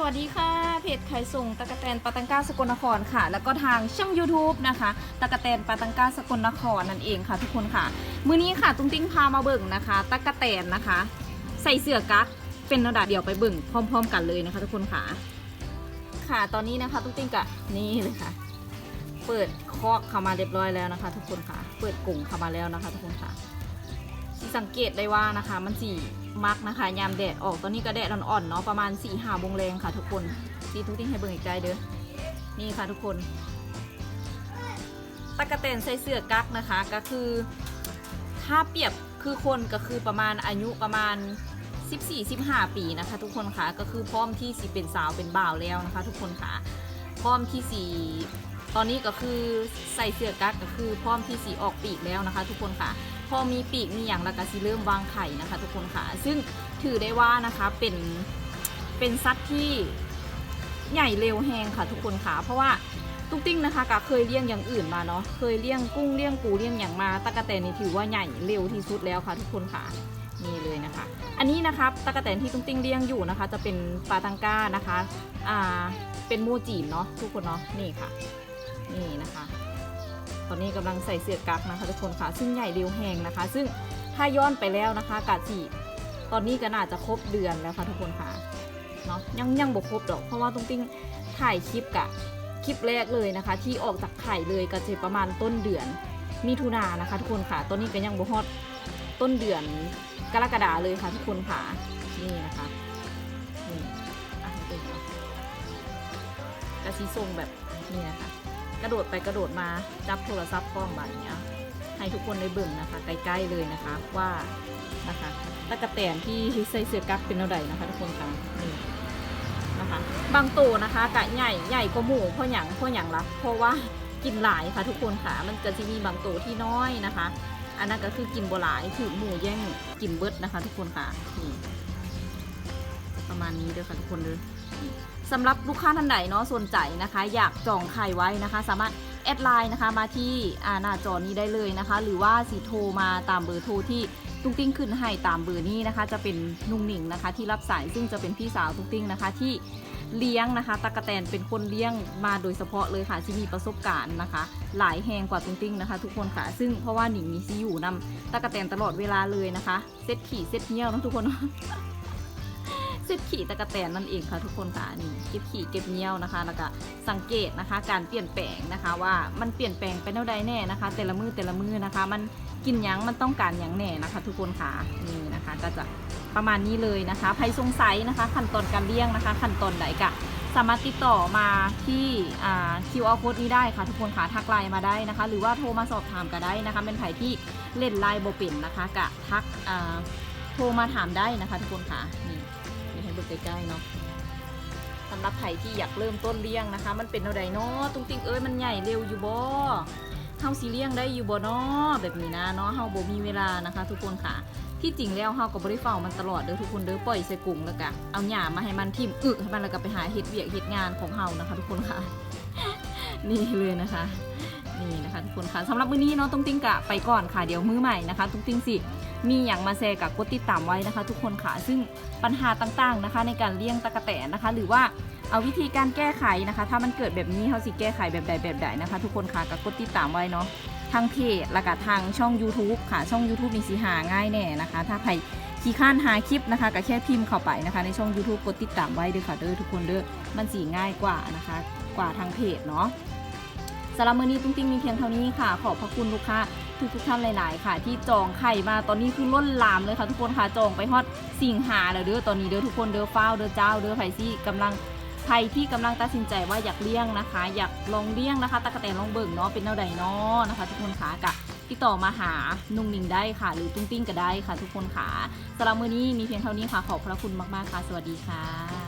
สวัสดีค่ะเพจไข่ส่งตะกะแตนปาตังก้าสกลนครค่ะ แล้วก็ทางช่อง YouTube นะคะตะกะแตนปาตังก้าสกลนครนั่นเองค่ะ ทุกคนค่ะ มื้อนี้ค่ะตุ้งติ้งพามาเบิ่งนะคะตะกะแตนนะคะ ใส่เสื้อกั๊กเป็นระดับเดียวไปเบิ่งพร้อม ๆ กันเลยนะคะ ทุกคนค่ะ ค่ะตอนนี้นะคะตุ้งติ้งกะนี่เลยค่ะ เปิดคอกเข้ามาเรียบร้อยแล้วนะคะ ทุกคนค่ะ เปิดกลุ่งเข้ามาแล้วนะคะ ทุกคนค่ะสังเกตได้ว่านะคะ มันสี มักนะคะ ยามแดดออกตอนนี้ก็แดดอ่อนๆเนาะประมาณ4ี่หาโมงแรงค่ะทุกคนดีทุกที่ให้เบิ่งอีกใจเด้อนี่ค่ะทุกคนตะกะแตนใส่เสื้อกั๊กนะคะก็คือถ้าเปรียบคือคนก็คือประมาณอายุประมาณ 14-15 ปีนะคะ ทุกคนค่ะก็คือพร้อมที่สิเป็นสาวเป็นบ่าวแล้วนะคะ ทุกคนค่ะพร้อมที่สีตอนนี้ก็คือใส่เสื้อกั๊กก็คือพร้อมที่สีออกปีกแล้วนะคะ ทุกคนค่ะ พอมีปีกมีอย่างแล้วก็สิเริ่มวางไข่นะคะ ทุกคนค่ะ ซึ่งถือได้ว่านะคะเป็นเป็นสัตว์ที่ใหญ่เร็วแหงค่ะทุกคนค่ะ เพราะว่าตุ๊กติ้งนะคะก็เคยเลี้ยงอย่างอื่นมาเนาะเคยเลี้ยงกุ้งเลี้ยงปูเลี้ยงอย่างมาตะกะแตนนี่ถือว่าใหญ่เร็วที่สุดแล้วค่ะ ทุกคนค่ะนี่เลยนะคะ อันนี้นะคะตะกะแตนที่ตุ้งติ้งเลี้ยงอยู่นะคะ จะเป็นปลาตังก้านะคะอ่าเป็นโมจีนเนาะทุกคนเนาะนี่ค่ะ นี่นะคะ ตอนนี้กำลังใส่เสื้อกั๊กนะคะทุกคนค่ะ ซึ่งใหญ่เร็วแหงนะคะ ซึ่งถ้าย้อนไปแล้วนะคะกาจีตอนนี้ก็น่าจะครบเดือนแล้วค่ะทุกคนค่ะเนาะยังยังบกครบดอก เพราะว่าตุ้งติ้งถ่ายคลิปกะคลิปแรกเลยนะคะ ที่ออกจากไข่เลยก็จะประมาณต้นเดือนมิถุนายนนะคะ ทุกคนค่ะ ตอนนี้ก็ยังบ่ฮอดต้นเดือนกรกฎาเลยค่ะทุกคนค่ะนี่นะคะนี่อะดูกระชีทรงแบบนี้นะคะ กระโดดไปกระโดดมาจับโทรศัพท์กล้องแบบนี้ยให้ทุกคนได้เบิ่งนะคะใกล้ๆเลยนะคะว่านะคะตะกะแตนที่ใส่เสื้อกั๊กเป็นเท่าใดนะคะ ทุกคนค่ะนี่นะคะ บางตัวนะคะกะใหญ่ใหญ่กว่าหมูเพราะหยังเพราะหยังละเพราะว่ากินหลายค่ะทุกคนค่ะมันก็จะมีบางตัวที่น้อยนะคะ อันนั้นก็คือกินบัหลายถือหมูแย่งกินเบิดนะคะ ทุกคนค่ะนี่ ประมาณนี้เด้อค่ะทุกคนเลยสำหรับลูกค้าท่านใดเนาะสนใจนะคะ อยากจองไข่ไว้นะคะ สามารถแอดไลน์นะคะมาที่หน้าจอนี้ได้เลยนะคะ หรือว่าสีโทรมาตามเบอร์โทรที่ตุ้งติ้งขึ้นให้ตามเบอร์นี้นะคะ จะเป็นนุ่งหนิงนะคะ ที่รับสายซึ่งจะเป็นพี่สาวตุ้งติ้งนะคะที่เลี้ยงนะคะตะกะแตนเป็นคนเลี้ยงมาโดยเฉพาะเลยค่ะที่มีประสบการณ์นะคะ หลายแหงกว่าตุ้งติ้งนะคะ ทุกคนค่ะ ซึ่งเพราะว่าหนิงมีซีอยู่นำตะกะแตนตลอดเวลาเลยนะคะเซตขี่เซตเงี้ยวนะทุกคน เซตขี่ตะกะแตนนั่นเองค่ะทุกคนค่ะนี่เก็บขี่เก็บเงี้ยวนะคะแล้วก็สังเกตนะคะ การเปลี่ยนแปลงนะคะว่ามันเปลี่ยนแปลงไปเท่าใดแน่นะคะ แต่ละมือแต่ละมือนะคะ มันกินยังมันต้องการยังแน่นะคะ ทุกคนค่ะนี่นะคะก็จะประมาณนี้เลยนะคะใครสงสัยนะคะ ขั้นตอนการเลี้ยงนะคะ ขั้นตอนไหนกะสามารถติดต่อมาที่อ่า QR code นี้ได้ค่ะ ทุกคนค่ะทักไลน์มาได้นะคะ หรือว่าโทรมาสอบถามก็ได้นะคะ เป็นไผ่ที่เล่นไลน์โบเป็นนะคะกะทักโทรมาถามได้นะคะ ทุกคนค่ะนี่ ดูใกล้ๆเนาะสำหรับไผ่ที่อยากเริ่มต้นเลี้ยงนะคะ มันเป็นเอาใดเนาะตุ้งติ้งเอ้ยมันใหญ่เร็วอยู่บ่เฮาสิเลี้ยงได้อยู่บ่เนาะแบบนี้นะเนาะเฮาบ่มีเวลานะคะ ทุกคนค่ะ ที่จริงแล้วเฮาก็บ่ได้เฝ้ามันตลอดเด้อทุกคนเด้อปล่อยใส่กลุ่งแล้วก็เอาหญ้ามาให้มันทิ่มอึให้มันแล้วก็ไปหาเฮ็ดเวียกเฮ็ดงานของเฮานะคะ ทุกคนค่ะ นี่เลยนะคะ นี่นะคะทุกคนค่ะสำหรับมื้อนี้เนาะตุ้งติ้งกะไปก่อนค่ะเดี๋ยวมื้อใหม่นะคะตุ้งติ้งสิมีอย่างมาแชร์กับกดติดตามไว้นะคะ ทุกคนค่ะซึ่งปัญหาต่างๆนะคะ ในการเลี้ยงตะกะแตนนะคะ หรือว่าเอาวิธีการแก้ไขนะคะ ถ้ามันเกิดแบบนี้เขาสิแก้ไขแบบใดแบบใดนะคะ ทุกคนค่ะกับกดติดตามไว้เนาะทางเพจแล้วก็ทางช่อง YouTube ค่ะช่อง YouTube มีสีหาง่ายแน่นะคะ ถ้าใครขี้ข้านหาคลิปนะคะก็แค่พิมพ์เข้าไปนะคะ ในช่อง YouTube กดติดตามไว้เด้อค่ะเด้อทุกคนเด้อมันสีง่ายกว่านะคะ กว่าทางเพจเนาะ สำหรับมื้อนี้ตุ้งติ้งมีเพียงเท่านี้ค่ะ ขอบพระคุณลูกค้าทุกทุกท่านหลาย ๆ ค่ะ ที่จองไข่มาตอนนี้คือล้นลามเลยค่ะ ทุกคนค่ะจองไปฮอดสิงหาแล้วเด้อตอนนี้เด้อทุกคนเด้อฟ้าวเด้อเจ้าเด้อไผ่ซี่กำลังใครที่กำลังตัดสินใจว่าอยากเลี้ยงนะคะ อยากลองเลี้ยงนะคะตะกะแตนลองเบิ่งเนาะเป็นแนวใดเนาะนะคะ ทุกคนค่ะกะติดต่อมาหานุ่งนิงได้ค่ะ หรือตุ้งติ้งก็ได้ค่ะ ทุกคนค่ะสำหรับมื้อนี้มีเพียงเท่านี้ค่ะ ขอบพระคุณมากๆค่ะ สวัสดีค่ะ